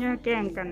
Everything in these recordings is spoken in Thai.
แย่แกล้งกัน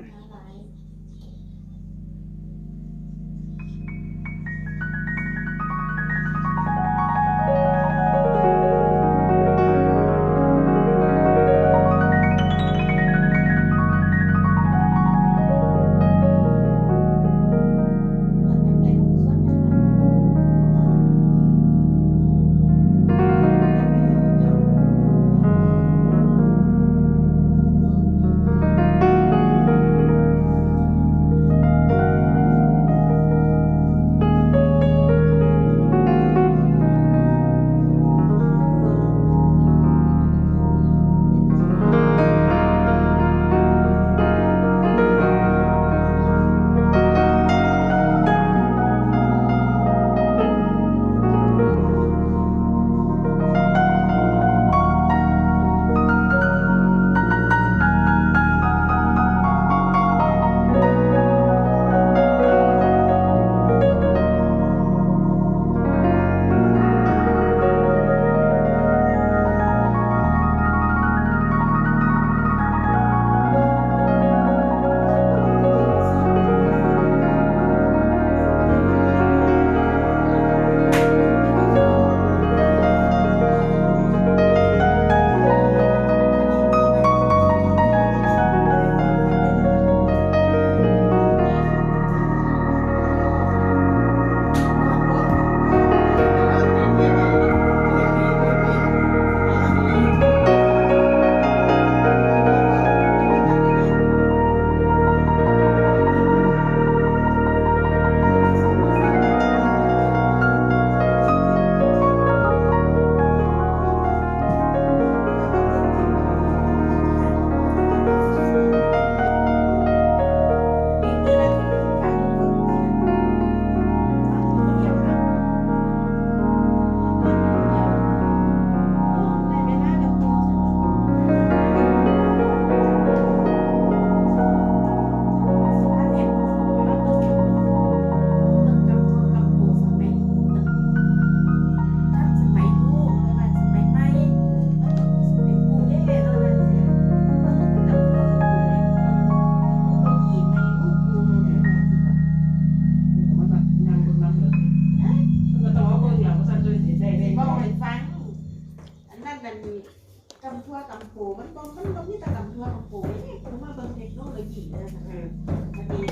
อันนั้นมันกำทั่วกำโผมันบ่มันบ่มีแต่กำทั่วกำโผนี่ผมมาเบิ่งเทคโนโลยีเลยนะ